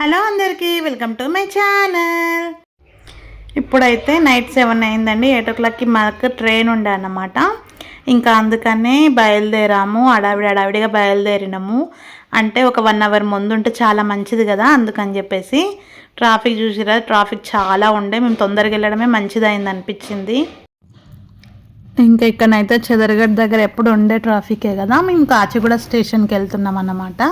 Hello అందరికీ welcome to my channel. ఇప్పుడైతే night seven అయిందండి ఎయిట్ ఓ క్లాక్కి మాకు ట్రైన్ ఉండే అన్నమాట. ఇంకా అందుకనే బయలుదేరాము అడావిడి అడావిడిగా బయలుదేరినాము. అంటే ఒక వన్ అవర్ ముందు ఉంటే చాలా మంచిది కదా అందుకని చెప్పేసి ట్రాఫిక్ చూసిరా ట్రాఫిక్ చాలా ఉండే మేము తొందరగా వెళ్ళడమే మంచిదైంది అనిపించింది. ఇంకా ఇక్కడనైతే చెదరగడ్ దగ్గర ఎప్పుడు ఉండే ట్రాఫికే కదా మేము కాచిగూడ స్టేషన్కి వెళ్తున్నాం అన్నమాట.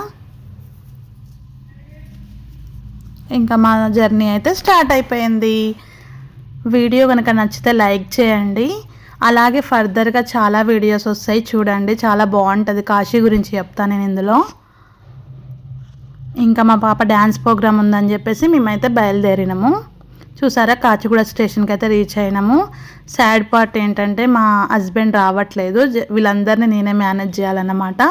ఇంకా మా జర్నీ అయితే స్టార్ట్ అయిపోయింది. వీడియో కనుక నచ్చితే లైక్ చేయండి. అలాగే ఫర్దర్గా చాలా వీడియోస్ వస్తాయి చూడండి. చాలా బాగుంటుంది. కాశీ గురించి చెప్తాను నేను ఇందులో. ఇంకా మా పాప డ్యాన్స్ ప్రోగ్రామ్ ఉందని చెప్పేసి మేమైతే బయలుదేరినాము. చూసారా? కాచిగూడ స్టేషన్కి అయితే రీచ్ అయినాము. సాడ్ పార్ట్ ఏంటంటే మా హస్బెండ్ రావట్లేదు. వీళ్ళందరినీ నేనే మేనేజ్ చేయాలన్నమాట.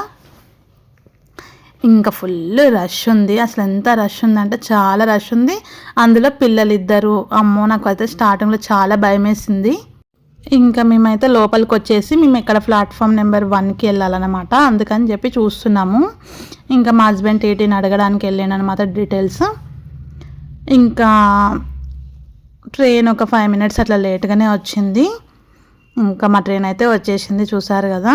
ఇంకా ఫుల్ రష్ ఉంది. అసలు ఎంత రష్ ఉందంటే చాలా రష్ ఉంది. అందులో పిల్లలు ఇద్దరు అమ్మో నాకు అయితే స్టార్టింగ్లో చాలా భయం వేసింది ఇంకా మేమైతే లోపలికి వచ్చేసి మేము ఇక్కడ ప్లాట్ఫామ్ నెంబర్ వన్కి వెళ్ళాలన్నమాట. అందుకని చెప్పి చూస్తున్నాము. ఇంకా మా హస్బెండ్ టీటీని అడగడానికి వెళ్ళాను అనమాట డీటెయిల్స్ ఇంకా ట్రైన్ ఒక ఫైవ్ మినిట్స్ అట్లా లేట్గానే వచ్చింది. ఇంకా మా ట్రైన్ అయితే వచ్చేసింది చూసారు కదా.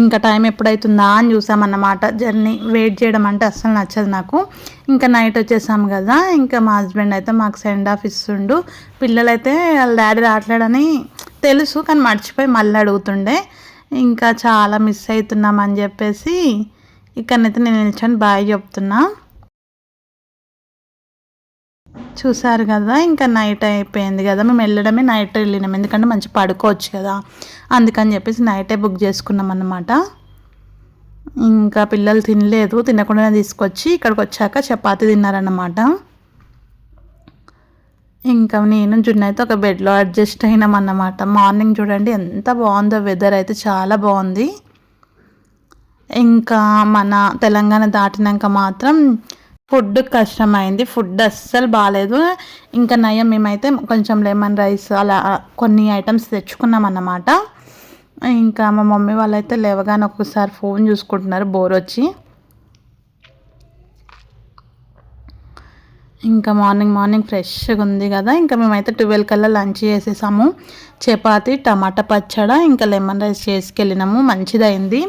ఇంకా టైం ఎప్పుడైతుందా అని చూసామన్నమాట. జర్నీ వెయిట్ చేయడం అంటే అస్సలు నచ్చదు నాకు. ఇంకా నైట్ వచ్చేసాము కదా ఇంకా మా హస్బెండ్ అయితే మాకు సెండ్ ఆఫ్ ఇస్తుండు. పిల్లలైతే వాళ్ళ డాడీ రావట్లేడని తెలుసు కానీ మర్చిపోయి మళ్ళీ అడుగుతుండే. ఇంకా చాలా మిస్ అవుతున్నాం అని చెప్పేసి ఇక్కడనైతే నేను నిల్చొని బాయ్ చెప్తున్నా. చూసారు కదా ఇంకా నైట్ అయిపోయింది కదా. మేము వెళ్ళడమే నైట్ వెళ్ళినాం ఎందుకంటే మంచి పడుకోవచ్చు కదా. అందుకని చెప్పేసి నైటే బుక్ చేసుకున్నాం అన్నమాట. ఇంకా పిల్లలు తినలేదు తినకుండానే తీసుకొచ్చి ఇక్కడికి వచ్చాక చపాతి తిన్నారన్నమాట. ఇంకా నేను జున్ను అయితే ఒక బెడ్లో అడ్జస్ట్ అయినాం అన్నమాట. మార్నింగ్ చూడండి ఎంత బాగుందో వెదర్ అయితే చాలా బాగుంది. ఇంకా మన తెలంగాణ దాటినాక మాత్రం ఫుడ్ కష్టమైంది. ఫుడ్ అస్సలు బాగాలేదు ఇంకా నయం మేమైతే కొంచెం లెమన్ రైస్ అలా కొన్ని ఐటమ్స్ తెచ్చుకున్నాం అన్నమాట ఇంకా మా మమ్మీ వాళ్ళైతే లేవగానే ఒక్కసారి ఫోన్ చూసుకుంటున్నారు బోర్ వచ్చి. ఇంకా మార్నింగ్ మార్నింగ్ ఫ్రెష్గా ఉంది కదా. ఇంకా మేమైతే ట్వెల్వ్ కల్లా లంచ్ చేసేసాము. చపాతి టమాటా పచ్చడ ఇంకా లెమన్ రైస్ చేసుకెళ్ళినాము. మంచిదైంది.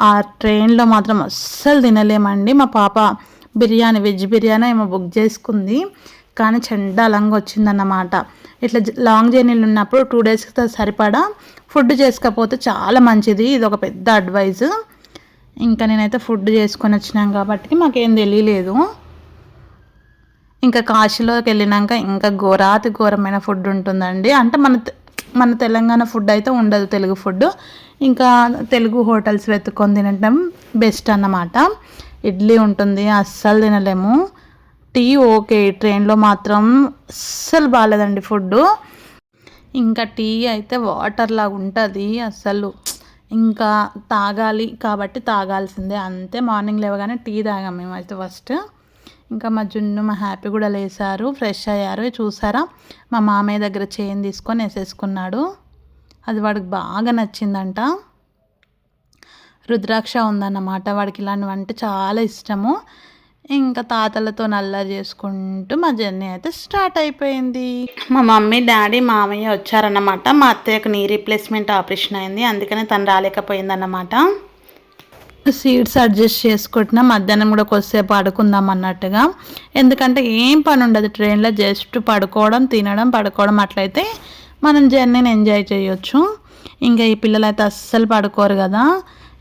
ఆ ట్రైన్లో మాత్రం అస్సలు తినలేమండి. మా పాప బిర్యానీ వెజ్ బిర్యానీ ఏమో బుక్ చేసుకుంది. కానీ చండాలంగా వచ్చిందన్నమాట. ఇట్లా లాంగ్ జర్నీలు ఉన్నప్పుడు టూ డేస్కి సరిపడా ఫుడ్ చేసుకపోతే చాలా మంచిది. ఇది ఒక పెద్ద అడ్వైజ్. ఇంకా నేనైతే ఫుడ్ చేసుకొని వచ్చినాం కాబట్టి మాకేం తెలియలేదు ఇంకా కాశీలోకి వెళ్ళినాక ఇంకా ఘోరాతి ఘోరమైన ఫుడ్ ఉంటుందండి. అంటే మన తె- మన తెలంగాణ ఫుడ్ అయితే ఉండదు తెలుగు ఫుడ్. ఇంకా తెలుగు హోటల్స్ వెతుక్కొని తినడం బెస్ట్ అన్నమాట. ఇడ్లీ ఉంటుంది అస్సలు తినలేము. టీ ఓకే ట్రైన్లో మాత్రం అస్సలు బాగాలేదండి ఫుడ్ ఇంకా టీ అయితే వాటర్ లాగా ఉంటుంది అస్సలు. ఇంకా తాగాలి కాబట్టి తాగాల్సిందే అంతే. మార్నింగ్ లేవగానే టీ తాగాం మేమైతే ఫస్ట్. ఇంకా మా జున్ను మా హ్యాపీ కూడా లేసారు ఫ్రెష్ అయ్యారు. చూసారా? మా మామయ్య దగ్గర చైన్ తీసుకొని వేసేసుకున్నాడు. అది వాడికి బాగా నచ్చిందంట. రుద్రాక్ష ఉందన్నమాట. వాడికి ఇలాంటివంటే చాలా ఇష్టము. ఇంకా తాతలతో నల్లరి చేసుకుంటూ మా జర్నీ అయితే స్టార్ట్ అయిపోయింది. మా మమ్మీ డాడీ మామయ్య వచ్చారన్నమాట. మా అత్తయ్యకు నీ రీప్లేస్మెంట్ ఆపరేషన్ అయింది. అందుకనే తను రాలేకపోయిందన్నమాట. సీట్స్ అడ్జస్ట్ చేసుకుంటున్నా. మధ్యాహ్నం కూడా కొద్దిసేపు పడుకుందాం అన్నట్టుగా. ఎందుకంటే ఏం పని ఉండదు. ట్రైన్లో జస్ట్ పడుకోవడం తినడం పడుకోవడం అట్లయితే మనం జర్నీని ఎంజాయ్ చేయొచ్చు. ఇంకా ఈ పిల్లలు అయితే అస్సలు పడుకోరు కదా.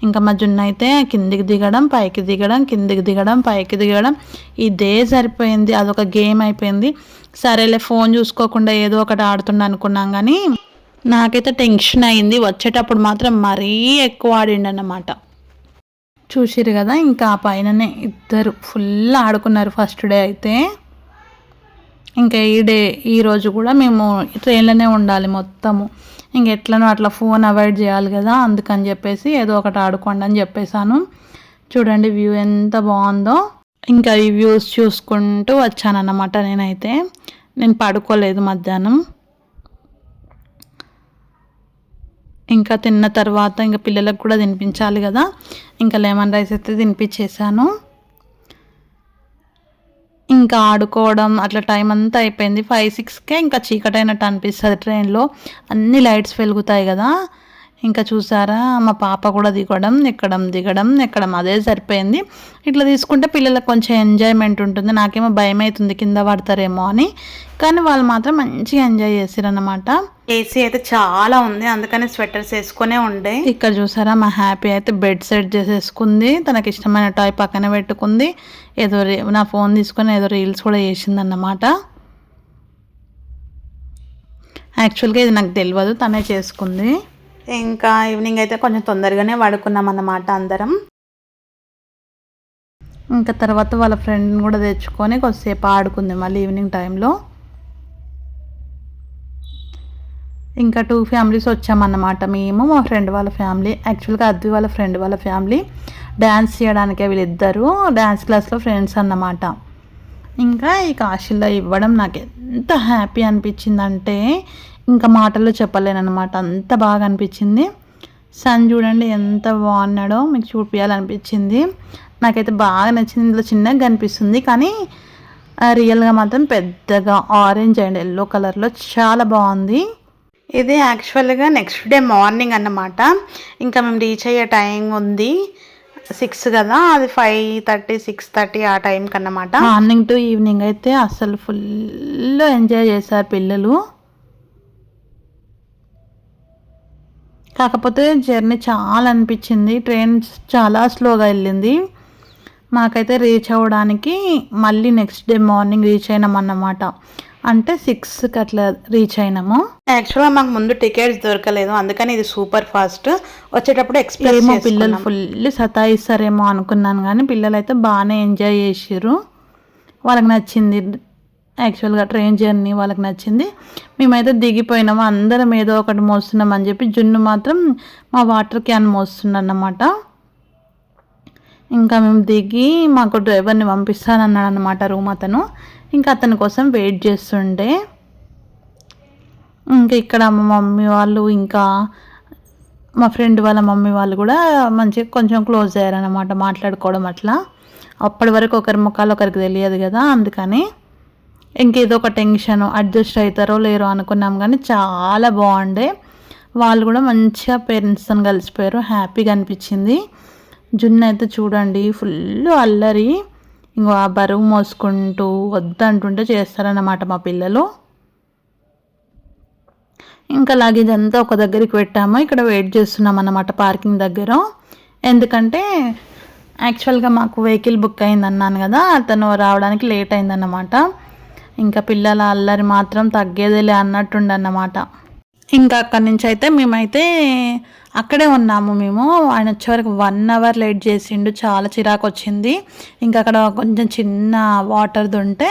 ఇంకా మా జున్ను అయితే కిందికి దిగడం పైకి దిగడం కిందికి దిగడం పైకి దిగడం. ఇదే సరిపోయింది. అదొక గేమ్ అయిపోయింది. సరేలే ఫోన్ చూసుకోకుండా ఏదో ఒకటి ఆడుతుండ అనుకున్నాం కానీ నాకైతే టెన్షన్ అయింది. వచ్చేటప్పుడు మాత్రం మరీ ఎక్కువ ఆడిండన్నమాట. చూసిరు కదా ఇంకా ఆ పైననే ఇద్దరు ఫుల్ ఆడుకున్నారు ఫస్ట్ డే అయితే. ఇంకా ఈ డే ఈరోజు కూడా మేము ట్రైన్లోనే ఉండాలి మొత్తము. ఇంక ఎట్లనో అట్లా ఫోన్ అవాయిడ్ చేయాలి కదా అందుకని చెప్పేసి ఏదో ఒకటి ఆడుకోండి అని చెప్పేశాను. చూడండి వ్యూ ఎంత బాగుందో. ఇంకా ఈ వ్యూస్ చూసుకుంటూ వచ్చానన్నమాట నేనైతే. నేను పడుకోలేదు మధ్యాహ్నం. ఇంకా తిన్న తర్వాత ఇంకా పిల్లలకు కూడా తినిపించాలి కదా. ఇంకా లెమన్ రైస్ అయితే తినిపించేసాను ఇంకా ఆడుకోవడం అట్లా టైం అంతా అయిపోయింది. ఫైవ్ సిక్స్కే ఇంకా చీకటైనట్టు అనిపిస్తుంది ట్రైన్లో అన్ని లైట్స్ వెలుగుతాయి కదా. ఇంకా చూసారా? మా పాప కూడా దిగడం ఎక్కడం దిగడం ఎక్కడం అదే సరిపోయింది. ఇట్లా తీసుకుంటే పిల్లలకు కొంచెం ఎంజాయ్మెంట్ ఉంటుంది. నాకేమో భయం అవుతుంది కింద పడతారేమో అని. కానీ వాళ్ళు మాత్రం మంచిగా ఎంజాయ్ చేసారనమాట ఏసీ అయితే చాలా ఉంది. అందుకని స్వెటర్స్ వేసుకునే ఉండే. ఇక్కడ చూసారా? మా హ్యాపీ అయితే బెడ్ సెట్ చేసేసుకుంది. తనకి ఇష్టమైన టాయ్ పక్కన పెట్టుకుంది. ఏదో నా ఫోన్ తీసుకొని ఏదో రీల్స్ కూడా చేసిందన్నమాట. యాక్చువల్గా ఇది నాకు తెలియదు తనే చేసుకుంది. ఇంకా ఈవినింగ్ అయితే కొంచెం తొందరగానే పడుకున్నాం అన్నమాట అందరం. ఇంకా తర్వాత వాళ్ళ ఫ్రెండ్ని కూడా తెచ్చుకొని కొద్దిసేపు ఆడుకుంది మళ్ళీ ఈవినింగ్ టైంలో ఇంకా టూ ఫ్యామిలీస్ వచ్చామన్నమాట మేము మా ఫ్రెండ్ వాళ్ళ ఫ్యామిలీ యాక్చువల్గా అద్వి వాళ్ళ ఫ్రెండ్ వాళ్ళ ఫ్యామిలీ డ్యాన్స్ చేయడానికే వీళ్ళిద్దరు డ్యాన్స్ క్లాస్లో ఫ్రెండ్స్ అన్నమాట. ఇంకా ఈ కాశీలో ఇవ్వడం నాకు ఎంత హ్యాపీ అనిపించిందంటే ఇంకా మాటల్లో చెప్పలేనమాట అంత బాగా అనిపించింది. సన్ చూడండి ఎంత బాగున్నాడో మీకు చూపించాలనిపించింది నాకైతే బాగా నచ్చింది. ఇందులో చిన్నగా కనిపిస్తుంది. కానీ రియల్గా మాత్రం పెద్దగా ఆరెంజ్ అండ్ ఎల్లో కలర్లో చాలా బాగుంది. ఇది యాక్చువల్గా నెక్స్ట్ డే మార్నింగ్ అన్నమాట. ఇంకా మేము రీచ్ అయ్యే టైం ఉంది సిక్స్ కదా. అది ఫైవ్ థర్టీ సిక్స్ థర్టీ ఆ టైంకి అన్నమాట మార్నింగ్ టు ఈవినింగ్ అయితే అసలు ఫుల్ ఎంజాయ్ చేశారు పిల్లలు. కాకపోతే జర్నీ చాలా అనిపించింది. ట్రైన్ చాలా స్లోగా వెళ్ళింది. మాకైతే రీచ్ అవ్వడానికి మళ్ళీ నెక్స్ట్ డే మార్నింగ్ రీచ్ అయినాం అన్నమాట. అంటే సిక్స్కి అట్లా రీచ్ అయినాము. యాక్చువల్గా మాకు ముందు టికెట్స్ దొరకలేదు. అందుకని ఇది సూపర్ ఫాస్ట్. వచ్చేటప్పుడు ఎక్స్ప్రెస్ పిల్లలు ఫుల్ సతాయిస్తారేమో అనుకున్నాను కానీ పిల్లలు అయితే బాగానే ఎంజాయ్ చేసారు వాళ్ళకి నచ్చింది యాక్చువల్గా ట్రైన్ జర్నీ వాళ్ళకి నచ్చింది. మేమైతే దిగిపోయినాము అందరం ఏదో ఒకటి మోస్తున్నాం అని చెప్పి జున్ను మాత్రం మా వాటర్ క్యాన్ మోస్తుందన్నమాట. ఇంకా మేము దిగి మాకు డ్రైవర్ని పంపిస్తానన్నాడు అనమాట రూమ్ అతను. ఇంకా అతని కోసం వెయిట్ చేస్తుండే. ఇంకా ఇక్కడ మా మమ్మీ వాళ్ళు ఇంకా మా ఫ్రెండ్ వాళ్ళ మమ్మీ వాళ్ళు కూడా మంచిగా కొంచెం క్లోజ్ అయ్యారనమాట మాట్లాడుకోవడం అట్లా. అప్పటి వరకు ఒకరి ముఖాలు ఒకరికి తెలియదు కదా అందుకని. ఇంకేదో ఒక టెన్షన్ అడ్జస్ట్ అవుతారో లేరో అనుకున్నాం కానీ చాలా బాగుండే. వాళ్ళు కూడా మంచిగా పేరెంట్స్తో కలిసిపోయారు. హ్యాపీగా అనిపించింది. జున్ను అయితే చూడండి ఫుల్ అల్లరి. ఇంకో ఆ బరువు మోసుకుంటూ వద్దంటుంటే చేస్తారన్నమాట మా పిల్లలు. ఇంకా లగేజ్ అంతా ఒక దగ్గరికి పెట్టాము. ఇక్కడ వెయిట్ చేస్తున్నాం అన్నమాట పార్కింగ్ దగ్గర. ఎందుకంటే యాక్చువల్గా మాకు వెహికల్ బుక్ అయింది అన్నాను కదా అతను రావడానికి లేట్ అయిందన్నమాట. ఇంకా పిల్లల అల్లరి మాత్రం తగ్గేదేలే అన్నట్టుండన్నమాట. ఇంకా అక్కడి నుంచి అయితే మేమైతే అక్కడే ఉన్నాము మేము. ఆయన వచ్చేవరకు వన్ అవర్ లేట్ చేసిండు చాలా చిరాకు వచ్చింది ఇంకా అక్కడ కొంచెం చిన్న వాటర్ది ఉంటే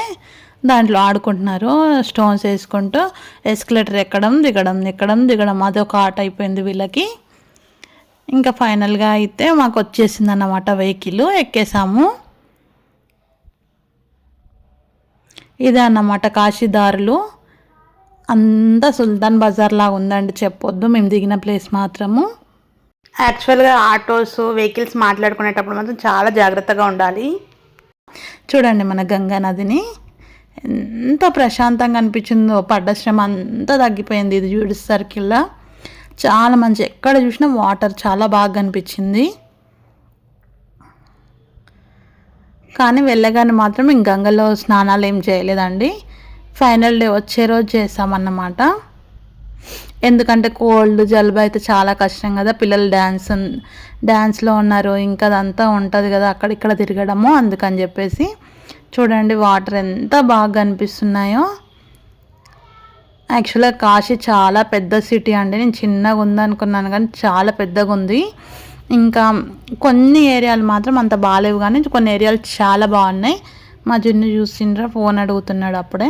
దాంట్లో ఆడుకుంటున్నారు స్టోన్స్ వేసుకుంటూ ఎస్కలేటర్ ఎక్కడం దిగడం ఎక్కడం దిగడం అదొక ఆట అయిపోయింది వీళ్ళకి. ఇంకా ఫైనల్గా అయితే మాకు వచ్చేసింది అన్నమాట వెహికల్ ఎక్కేసాము. ఇదే అన్నమాట కాశీదారులు. అంతా సుల్తాన్ బజార్ లాగా ఉందండి చెప్పొద్దు మేము దిగిన ప్లేస్ మాత్రము. యాక్చువల్గా ఆటోస్ వెహికల్స్ మాట్లాడుకునేటప్పుడు మాత్రం చాలా జాగ్రత్తగా ఉండాలి. చూడండి మన గంగా నదిని. ఎంత ప్రశాంతంగా అనిపించిందో పడ్డ శ్రమ అంతా తగ్గిపోయింది ఇది చూడు సర్కిల్లో. చాలా మంచి ఎక్కడ చూసినా వాటర్ చాలా బాగా అనిపించింది. కానీ వెళ్ళగానే మాత్రం ఇంక గంగలో స్నానాలు ఏం చేయలేదండి. ఫైనల్ డే వచ్చే రోజు చేసామన్నమాట. ఎందుకంటే కోల్డ్ జలుబు అయితే చాలా కష్టం కదా పిల్లలు డ్యాన్స్ డ్యాన్స్లో ఉన్నారు ఇంకా అదంతా ఉంటుంది కదా అక్కడిక్కడ తిరగడము అందుకని చెప్పేసి. చూడండి వాటర్ ఎంత బాగా కనిపిస్తున్నాయో యాక్చువల్గా కాశీ చాలా పెద్ద సిటీ అండి నేను చిన్నగా ఉందనుకున్నాను కానీ చాలా పెద్దగా ఉంది ఇంకా కొన్ని ఏరియాలు మాత్రం అంత బాగాలేవు కానీ కొన్ని ఏరియాలు చాలా బాగున్నాయి. మా జున్ను చూసిండ్రా ఫోన్ అడుగుతున్నాడు అప్పుడే.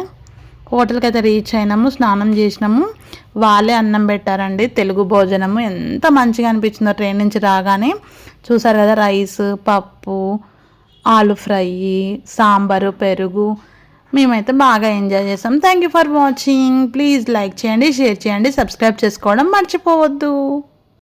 హోటల్కి అయితే రీచ్ అయినాము స్నానం చేసినాము. వాళ్ళే అన్నం పెట్టారండి తెలుగు భోజనము. ఎంత మంచిగా అనిపించిందో ట్రైన్ నుంచి రాగానే. చూసారు కదా రైస్ పప్పు ఆలు ఫ్రై సాంబారు పెరుగు. మేమైతే బాగా ఎంజాయ్ చేసాం. Thank you for watching please like చేయండి షేర్ చేయండి సబ్స్క్రైబ్ చేసుకోవడం మర్చిపోవద్దు.